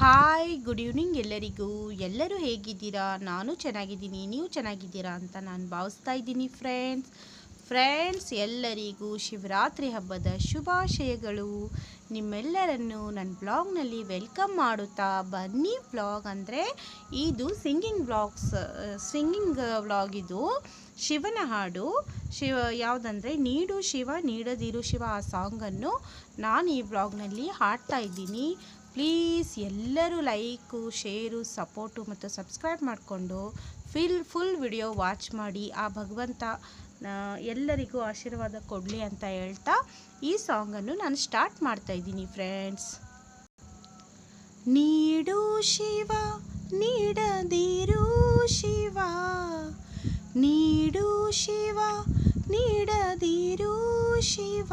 Hi good evening ಎಲ್ಲರಿಗೂ. ಎಲ್ಲರೂ ಹೇಗಿದ್ದೀರಾ? ನಾನು ಚೆನ್ನಾಗಿದ್ದೀನಿ. ನೀವು ಚೆನ್ನಾಗಿದ್ದೀರಾ ಅಂತ ನಾನು ಭಾವಿಸ್ತಾ ಇದ್ದೀನಿ ಫ್ರೆಂಡ್ಸ್ ಫ್ರೆಂಡ್ಸ್ ಎಲ್ಲರಿಗೂ ಶಿವರಾತ್ರಿ ಹಬ್ಬದ ಶುಭಾಶಯಗಳು. ನಿಮ್ಮೆಲ್ಲರನ್ನು ನನ್ನ ಬ್ಲಾಗ್ನಲ್ಲಿ ವೆಲ್ಕಮ್ ಮಾಡುತ್ತಾ ಬನ್ನಿ. ಬ್ಲಾಗ್ ಅಂದರೆ ಇದು ಸಿಂಗಿಂಗ್ ಬ್ಲಾಗ್ಸ್ ಸಿಂಗಿಂಗ್ ಬ್ಲಾಗ್ ಇದು. ಶಿವನ ಹಾಡು. ಶಿವ ಯಾವುದಂದರೆ, ನೀಡು ಶಿವ, ನೀಡದಿರು ಶಿವ ಆ ಸಾಂಗನ್ನು ನಾನು ಈ ಬ್ಲಾಗ್ನಲ್ಲಿ ಹಾಡ್ತಾ ಇದ್ದೀನಿ. ಪ್ಲೀಸ್ ಎಲ್ಲರೂ ಲೈಕು, ಶೇರು, ಸಪೋರ್ಟು ಮತ್ತು ಸಬ್ಸ್ಕ್ರೈಬ್ ಮಾಡಿಕೊಂಡು ಫಿಲ್, ಫುಲ್ ವಿಡಿಯೋ ವಾಚ್ ಮಾಡಿ ಆ ಭಗವಂತ ಎಲ್ಲರಿಗೂ ಆಶೀರ್ವಾದ ಕೊಡಲಿ ಅಂತ ಹೇಳ್ತಾ ಈ ಸಾಂಗನ್ನು ನಾನು ಸ್ಟಾರ್ಟ್ ಮಾಡ್ತಾ ಇದ್ದೀನಿ ಫ್ರೆಂಡ್ಸ್. ನೀಡು ಶಿವ, ನೀಡದಿರು ಶಿವ. ನೀಡು ಶಿವ, ನೀಡದಿರು ಶಿವ.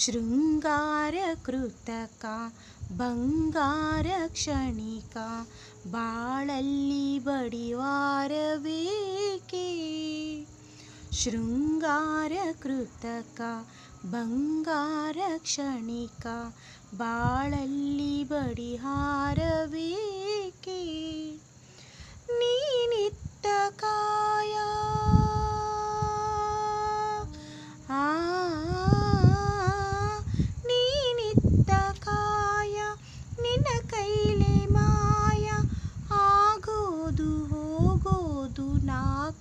ಶೃಂಗಾರ ಕೃತಕ ಬಂಗಾರ ಕ್ಷಣಿಕ ಬಾಳಲ್ಲಿ ಬಡಿವಾರವೇಕೆ ಶೃಂಗಾರ ಕೃತಕ ಬಂಗಾರ ಕ್ಷಣಿಕ ಬಾಳಲ್ಲಿ ಬಡಿಹಾರವೇಕೆ ನೀನಿತ್ತ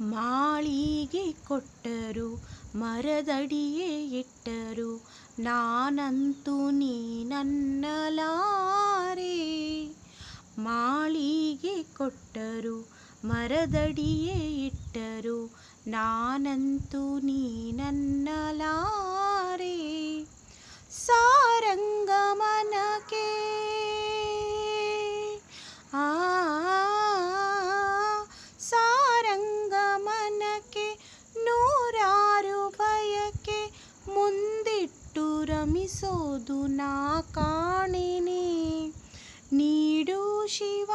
ಮಾಳಿಗೆ ಕೊಟ್ಟರು, ಮರದಡಿಯೇ ಇಟ್ಟರು. ನಾನಂತೂ ನೀ ನನ್ನಲಾರೆ ಮಾಳಿಗೆ ಕೊಟ್ಟರು, ಮರದಡಿಯೇ ಇಟ್ಟರು. ನಾನಂತೂ ನೀ ನನ್ನಲಾರೆ ಸಾರಂಗಮನಕ್ಕೆ ರಮಿಸೋದು ನಾ ಕಾಣೆನೆ ನೀಡು ಶಿವ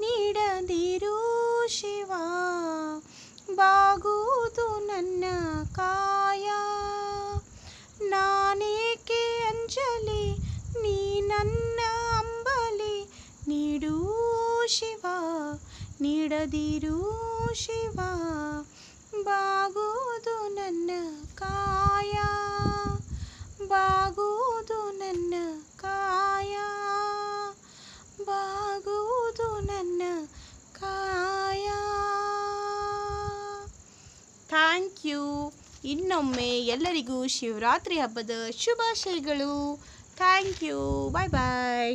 ನೀಡದಿರು ಶಿವ ಬಾಗುವುದು ನನ್ನ ಕಾಯ ನಾನೇಕೆ ಅಂಜಲಿ ನೀ ನನ್ನ ಅಂಬಲಿ ನೀಡು ಶಿವ ನೀಡದಿರು ಶಿವ ಬಾಗುವುದು ಇನ್ನೊಮ್ಮೆ ಎಲ್ಲರಿಗೂ ಶಿವರಾತ್ರಿ ಹಬ್ಬದ ಶುಭಾಶಯಗಳು. Thank you bye bye